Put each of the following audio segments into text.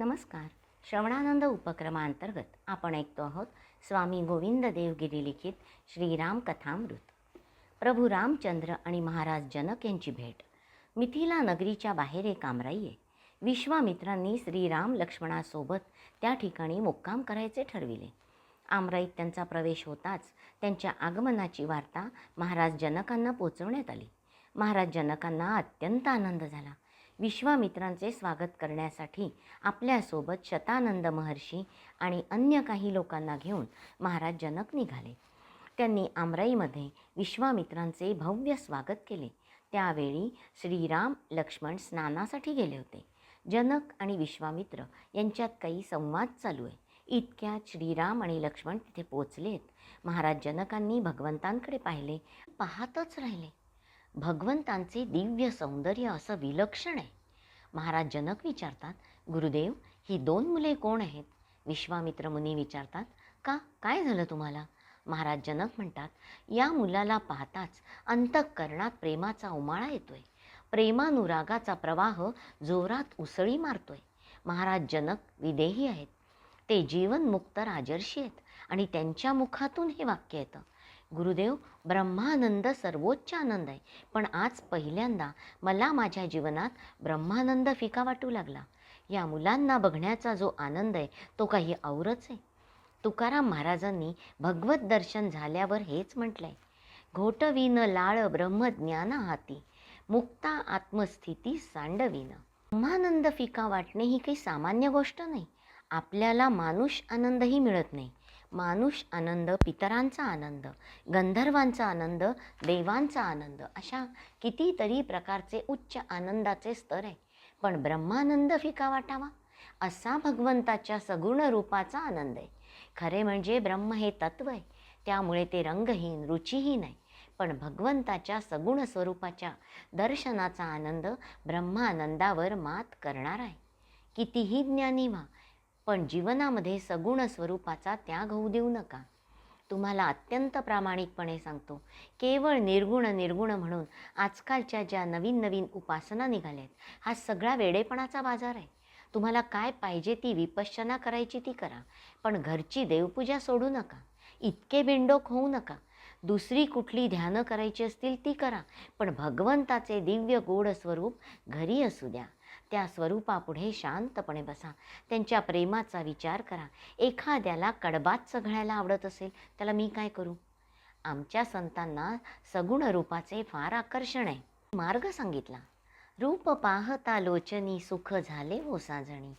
नमस्कार. श्रवणानंद उपक्रमांतर्गत आपण ऐकतो आहोत स्वामी गोविंद देवगिरी लिखित श्रीराम कथामृत. प्रभू रामचंद्र आणि महाराज जनक यांची भेट. मिथिला नगरीच्या बाहेर एक आमराई आहे विश्वामित्रांनी श्रीराम लक्ष्मणासोबत त्या ठिकाणी मुक्काम करायचे ठरविले. आमराईत त्यांचा प्रवेश होताच त्यांच्या आगमनाची वार्ता महाराज जनकांना पोचवण्यात आली. महाराज जनकांना अत्यंत आनंद झाला. विश्वामित्रांचे स्वागत करण्यासाठी आपल्यासोबत शतानंद महर्षी आणि अन्य काही लोकांना घेऊन महाराज जनक निघाले. त्यांनी आमराईमध्ये विश्वामित्रांचे भव्य स्वागत केले. त्यावेळी श्रीराम लक्ष्मण स्नानासाठी गेले होते. जनक आणि विश्वामित्र यांच्यात काही संवाद चालू आहे. इतक्यात श्रीराम आणि लक्ष्मण तिथे पोचलेत महाराज जनकांनी भगवंतांकडे पाहिले. पाहतच राहिले. भगवंतांचे दिव्य सौंदर्य असं विलक्षण आहे. महाराज जनक विचारतात गुरुदेव ही दोन मुले कोण आहेत? विश्वामित्र मुनी विचारतात का? काय झालं तुम्हाला? महाराज जनक म्हणतात या मुलाला पाहताच अंतःकरणात प्रेमाचा उमाळा येतोय. प्रेमानुरागाचा प्रवाह जोरात उसळी मारतोय. महाराज जनक विदेही आहेत. ते जीवनमुक्त राजर्षी आहेत आणि त्यांच्या मुखातून हे वाक्य येतं. गुरुदेव ब्रह्मानंद सर्वोच्च आनंद आहे. पण आज पहिल्यांदा मला माझ्या जीवनात ब्रह्मानंद फिका वाटू लागला. या मुलांना बघण्याचा जो आनंद आहे तो काही औरच आहे. तुकाराम महाराजांनी भगवत दर्शन झाल्यावर हेच म्हटलं आहे घोटवीन लाळ ब्रह्मज्ञान हाती मुक्ता आत्मस्थिती सांडवीन. ब्रह्मानंद फिका वाटणे ही काही सामान्य गोष्ट नाही. आपल्याला मानुष आनंदही मिळत नाही. मानुष आनंद पितरांचा आनंद गंधर्वांचा आनंद देवांचा आनंद अशा कितीतरी प्रकारचे उच्च आनंदाचे स्तर आहे. पण ब्रह्मानंद फिका वाटावा असा भगवंताच्या सगुण रूपाचा आनंद आहे. खरे म्हणजे ब्रह्म हे तत्व आहे. त्यामुळे ते रंगहीन रुचीहीन आहे. पण भगवंताच्या सगुण स्वरूपाच्या दर्शनाचा आनंद ब्रह्मानंदावर मात करणार आहे. कितीही ज्ञानी व्हा पण जीवनामध्ये सगुण स्वरूपाचा त्याग होऊ देऊ नका. तुम्हाला अत्यंत प्रामाणिकपणे सांगतो केवळ निर्गुण निर्गुण म्हणून आजकालच्या ज्या नवीन नवीन उपासना निघाल्या आहेत हा सगळा वेडेपणाचा बाजार आहे. तुम्हाला काय पाहिजे ती विपश्चना करायची ती करा पण घरची देवपूजा सोडू नका इतके बिंडोक होऊ नका. दुसरी कुठली ध्यानं करायची असतील ती करा पण भगवंताचे दिव्य गोड स्वरूप घरी असू द्या. त्या स्वरूपापुढे शांतपणे बसा. त्यांच्या प्रेमाचा विचार करा. एखाद्याला कडबात चघळायला आवडत असेल त्याला मी काय करू? आमच्या संतांना सगुण रूपाचे फार आकर्षण आहे. मार्ग सांगितला. रूप पाहता लोचनी सुख झाले हो साजणी.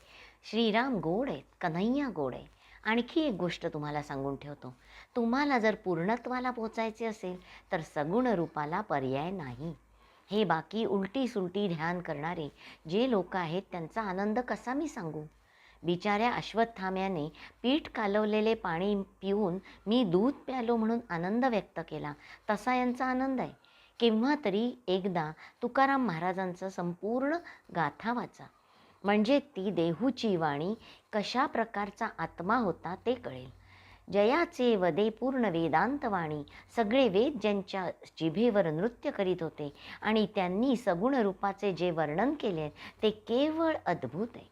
श्रीराम गोड आहेत कन्हैया गोड आहे आणखी एक गोष्ट तुम्हाला सांगून ठेवतो. तुम्हाला जर पूर्णत्वाला पोचायचे असेल तर सगुण रूपाला पर्याय नाही. हे बाकी उलटी सुलटी ध्यान करणारे जे लोक आहेत त्यांचा आनंद कसा मी सांगू? बिचाऱ्या अश्वत्थाम्याने पीठ कालवलेले पाणी पिऊन मी दूध प्यालो म्हणून आनंद व्यक्त केला. तसा यांचा आनंद आहे. केव्हा तरी एकदा तुकाराम महाराजांचं संपूर्ण गाथा वाचा. म्हणजे ती देहूची वाणी कशा प्रकारचा आत्मा होता ते कळेल. जयाचे वदे पूर्ण वेदांतवाणी. सगळे वेद ज्यांच्या जिभेवर नृत्य करीत होते आणि त्यांनी सगुण रूपाचे जे वर्णन केले ते केवळ अद्भुत आहे.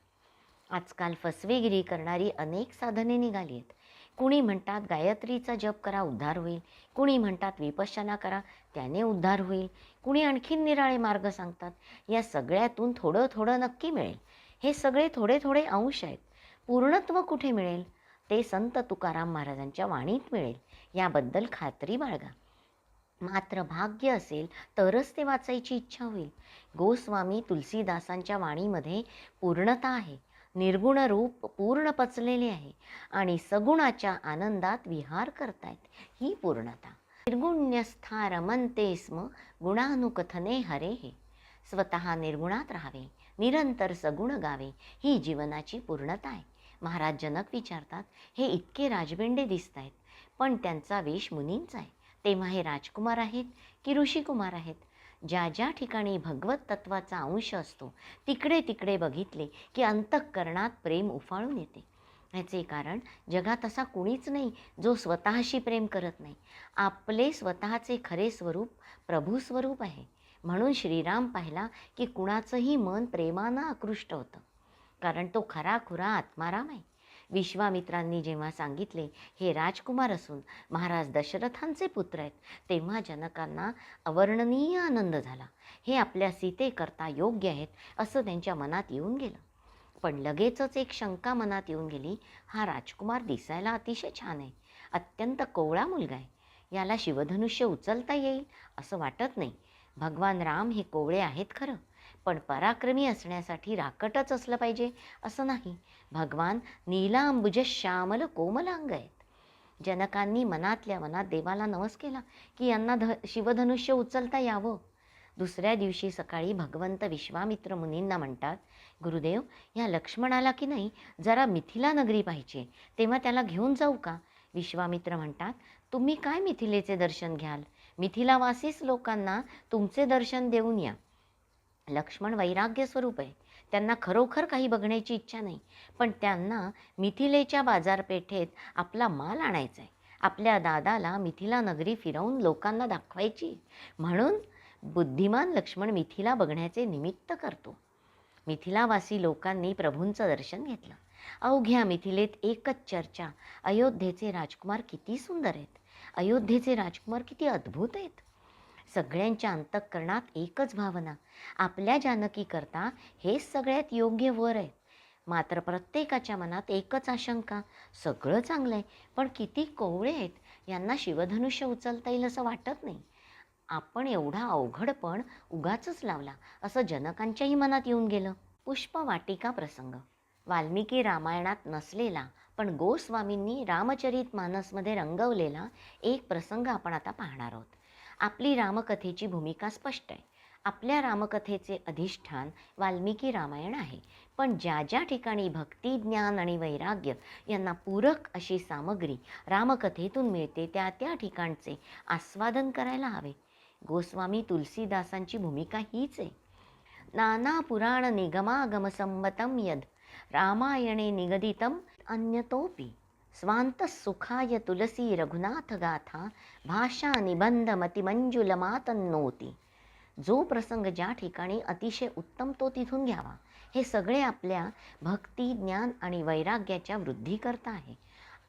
आजकाल फसवेगिरी करणारी अनेक साधने निघाली आहेत कुणी म्हणतात गायत्रीचा जप करा उद्धार होईल. कुणी म्हणतात विपश्चना करा त्याने उद्धार होईल. कुणी आणखीन निराळे मार्ग सांगतात या सगळ्यातून थोडं थोडं नक्की मिळेल. हे सगळे थोडे थोडे अंश आहेत. पूर्णत्व कुठे मिळेल? ते संत तुकाराम महाराजांच्या वाणीत मिळेल. याबद्दल खात्री बाळगा. मात्र भाग्य असेल तरच ते वाचायची इच्छा होईल. गोस्वामी तुलसीदासांच्या वाणीमध्ये पूर्णता आहे. निर्गुण रूप पूर्ण पचलेले आहे आणि सगुणाच्या आनंदात विहार करतायत. ही पूर्णता. निर्गुण्यस्था रमनते स्म गुणानुकथने हरे हे. स्वतः निर्गुणात राहावे. निरंतर सगुण गावे. ही जीवनाची पूर्णता आहे. महाराज जनक विचारतात हे इतके राजबेंडे दिसत आहेत पण त्यांचा वेश मुनींचा आहे. तेव्हा हे राजकुमार आहेत की ऋषिकुमार आहेत? ज्या ज्या ठिकाणी भगवत तत्वाचा अंश असतो तिकडे तिकडे बघितले की अंतःकरणात प्रेम उफाळून येते. ह्याचे कारण जगात असा कुणीच नाही जो स्वतःशी प्रेम करत नाही. आपले स्वतःचे खरे स्वरूप प्रभू स्वरूप आहे. म्हणून श्रीराम पाहिला की कुणाचंही मन प्रेमानं आकृष्ट होतं. कारण तो खरा खुरा आत्माराम आहे. विश्वामित्रांनी जेव्हा सांगितले हे राजकुमार असून महाराज दशरथांचे पुत्र आहेत तेव्हा जनकांना अवर्णनीय आनंद झाला. हे आपल्या सीतेकरता योग्य आहेत असं त्यांच्या मनात येऊन गेलं. पण लगेचच एक शंका मनात येऊन गेली हा राजकुमार दिसायला अतिशय छान आहे. अत्यंत कोवळा मुलगा आहे. याला शिवधनुष्य उचलता येईल असं वाटत नाही. भगवान राम हे कोवळे आहेत खरं. पण पराक्रमी असण्यासाठी राकटच असलं पाहिजे असं नाही. भगवान नीलांबुज श्यामल कोमलांग आहेत. जनकांनी मनातल्या मनात देवाला नवस केला की यांना ध शिवधनुष्य उचलता यावं. दुसऱ्या दिवशी सकाळी भगवंत विश्वामित्र मुनींना म्हणतात गुरुदेव या लक्ष्मणाला की नाही जरा मिथिला नगरी पाहिजे तेव्हा त्याला घेऊन जाऊ का? विश्वामित्र म्हणतात तुम्ही काय मिथिलेचे दर्शन घ्याल? मिथिलावासीच लोकांना तुमचे दर्शन देऊन या. लक्ष्मण वैराग्य स्वरूप आहे. त्यांना खरोखर काही बघण्याची इच्छा नाही. पण त्यांना मिथिलेच्या बाजारपेठेत आपला माल आणायचा आहे. आपल्या दादाला मिथिला नगरी फिरवून लोकांना दाखवायची म्हणून बुद्धिमान लक्ष्मण मिथिला बघण्याचे निमित्त करतो. मिथिलावासी लोकांनी प्रभूंचं दर्शन घेतलं. अवघ्या मिथिलेत एकच चर्चा. अयोध्येचे राजकुमार किती सुंदर आहेत. अयोध्येचे राजकुमार किती अद्भुत आहेत. सगळ्यांच्या अंतःकरणात एकच भावना. आपल्या जानकीकरता हेच सगळ्यात योग्य वर आहे. मात्र प्रत्येकाच्या मनात एकच आशंका सगळं चांगलं आहे पण किती कोवळे आहेत यांना शिवधनुष्य उचलता येईल असं वाटत नाही. आपण एवढा अवघडपण उगाच लावला असं जनकांच्याही मनात येऊन गेलं. पुष्पवाटिका प्रसंग. वाल्मिकी रामायणात नसलेला पण गोस्वामींनी रामचरित मानसमध्ये रंगवलेला एक प्रसंग आपण आता पाहणार आहोत. आपली रामकथेची भूमिका स्पष्ट आहे. आपल्या रामकथेचे अधिष्ठान वाल्मिकी रामायण आहे. पण ज्या ज्या ठिकाणी भक्ती ज्ञान आणि वैराग्य यांना पूरक अशी सामग्री रामकथेतून मिळते त्या त्या ठिकाणचे आस्वादन करायला हवे. गोस्वामी तुलसीदासांची भूमिका हीच आहे. नाना पुराण निगमागम संमतम यद रामायणे निगदितम अन्यतोपि स्वांत सुखाय तुलसी रघुनाथ गाथा भाषा निबंध मतिमंजुलमातन्नोती जो प्रसंग ज्या ठिकाणी अतिशय उत्तम तो तिथून घ्यावा हे सगळे आपल्या भक्ती ज्ञान आणि वैराग्याच्या वृद्धीकरता आहे.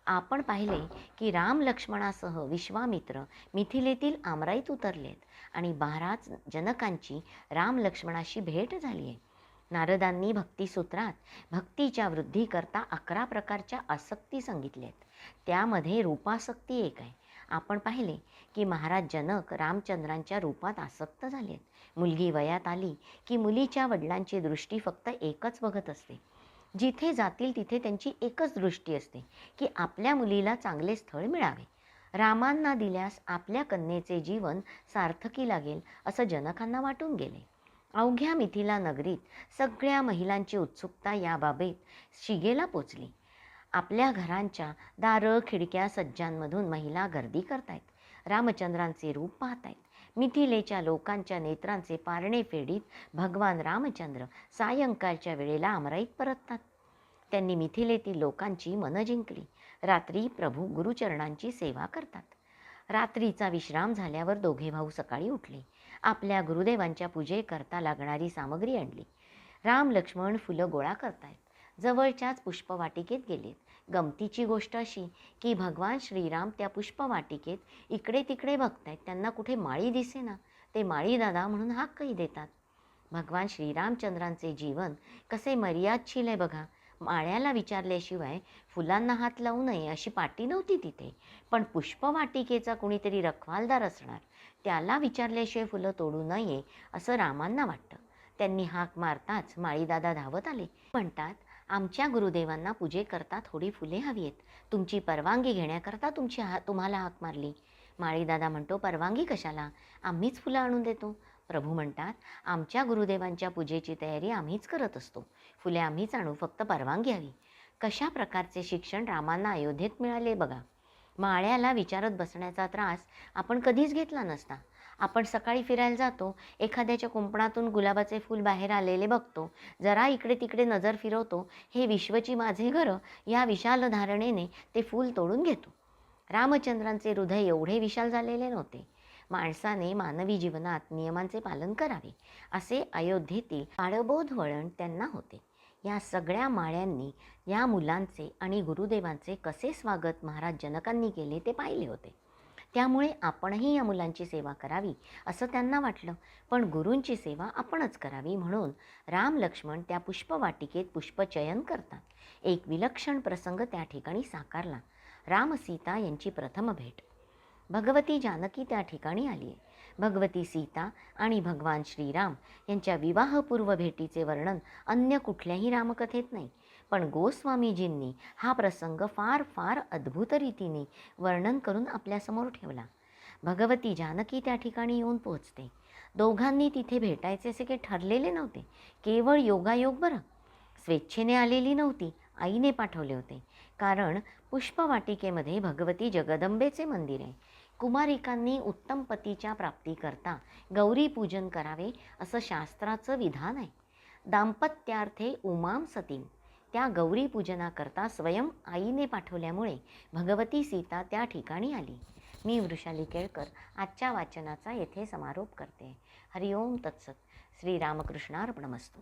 आपण पाहिले की राम लक्ष्मणासह विश्वामित्र मिथिलेतील आमराईत उतरलेत आणि बाराच जनकांची राम लक्ष्मणाशी भेट झाली आहे. नारदांनी भक्तिसूत्रात भक्तीच्या वृद्धीकरता अकरा प्रकारच्या आसक्ती सांगितल्यात. त्यामध्ये रूपासक्ती एक आहे. आपण पाहिले की महाराज जनक रामचंद्रांच्या रूपात आसक्त झाले आहेत मुलगी वयात आली की मुलीच्या वडिलांची दृष्टी फक्त एकच बघत असते. जिथे जातील तिथे त्यांची एकच दृष्टी असते की आपल्या मुलीला चांगले स्थळ मिळावे. रामांना दिल्यास आपल्या कन्येचे जीवन सार्थकी लागेल असं जनकांना वाटून गेले. अवघ्या मिथिला नगरीत सगळ्या महिलांची उत्सुकता याबाबत शिगेला पोचली. आपल्या घरांच्या दारं खिडक्या सज्जांमधून महिला गर्दी करतायत. रामचंद्रांचे रूप पाहतायत. मिथिलेच्या लोकांच्या नेत्रांचे पारणे फेडीत भगवान रामचंद्र सायंकाळच्या वेळेला अमराईत परततात. त्यांनी मिथिलेतील लोकांची मनं जिंकली. रात्री प्रभू गुरुचरणांची सेवा करतात. रात्रीचा विश्राम झाल्यावर दोघे भाऊ सकाळी उठले. आपल्या गुरुदेवांच्या पूजेकरता लागणारी सामग्री आणली. राम लक्ष्मण फुलं गोळा करतायत. जवळच्याच पुष्पवाटिकेत गेलेत. गमतीची गोष्ट अशी की भगवान श्रीराम त्या पुष्पवाटिकेत इकडे तिकडे बघतायत. त्यांना कुठे माळी दिसेना. ते माळी दादा म्हणून हाकही देतात. भगवान श्रीरामचंद्रांचे जीवन कसे मर्यादशील आहे बघा. माळ्याला विचारल्याशिवाय फुलांना हात लावू नये अशी पाटी नव्हती तिथे. पण पुष्पवाटिकेचा कुणीतरी रखवालदार असणार त्याला विचारल्याशिवाय फुलं तोडू नये असं रामांना वाटतं. त्यांनी हाक मारताच माळीदादा धावत आले. म्हणतात आमच्या गुरुदेवांना पूजेकरता थोडी फुले हवी आहेत तुमची परवानगी घेण्याकरता तुमची हा तुम्हाला हाक मारली. माळीदादा म्हणतो परवानगी कशाला? आम्हीच फुलं आणून देतो. प्रभू म्हणतात आमच्या गुरुदेवांच्या पूजेची तयारी आम्हीच करत असतो. फुले आम्हीच आणू फक्त परवानगी हवी. कशा प्रकारचे शिक्षण रामांना अयोध्येत मिळाले बघा. माळ्याला विचारत बसण्याचा त्रास आपण कधीच घेतला नसता. आपण सकाळी फिरायला जातो एखाद्याच्या कुंपणातून गुलाबाचे फूल बाहेर आलेले बघतो. जरा इकडे तिकडे नजर फिरवतो. हे विश्वची माझे घरं या विशाल धारणेने ते फूल तोडून घेतो. रामचंद्रांचे हृदय एवढे विशाल झालेले नव्हते. माणसाने मानवी जीवनात नियमांचे पालन करावे असे अयोध्येतील काळबोध वळण त्यांना होते. या सगळ्या माळ्यांनी या मुलांचे आणि गुरुदेवांचे कसे स्वागत महाराज जनकांनी केले ते पाहिले होते. त्यामुळे आपणही या मुलांची सेवा करावी असं त्यांना वाटलं. पण गुरूंची सेवा आपणच करावी म्हणून राम लक्ष्मण त्या पुष्पवाटिकेत पुष्पचयन करतात. एक विलक्षण प्रसंग त्या ठिकाणी साकारला. राम सीता यांची प्रथम भेट. भगवती जानकी त्या ठिकाणी आली आहे भगवती सीता आणि भगवान श्रीराम यांच्या विवाहपूर्व भेटीचे वर्णन अन्य कुठल्याही रामकथेत नाही. पण गोस्वामीजींनी हा प्रसंग फार फार अद्भुत रीतीने वर्णन करून आपल्यासमोर ठेवला. भगवती जानकी त्या ठिकाणी येऊन पोहोचते. दोघांनी तिथे भेटायचे असे काही ठरलेले नव्हते. केवळ योगायोग बरं. स्वेच्छेने आलेली नव्हती आईने पाठवले होते. कारण पुष्पवाटिकेमध्ये भगवती जगदंबेचे मंदिर आहे. कुमारिकांनी उत्तम पतीच्या प्राप्तीकरता गौरीपूजन करावे असं शास्त्राचं विधान आहे. दाम्पत्यार्थे उमाम सतीम त्या गौरीपूजनाकरता स्वयं आईने पाठवल्यामुळे भगवती सीता त्या ठिकाणी आली. मी वृषाली केळकर आजच्या वाचनाचा येथे समारोप करते. हरिओम तत्सत. श्रीरामकृष्णार्पणमस्तू.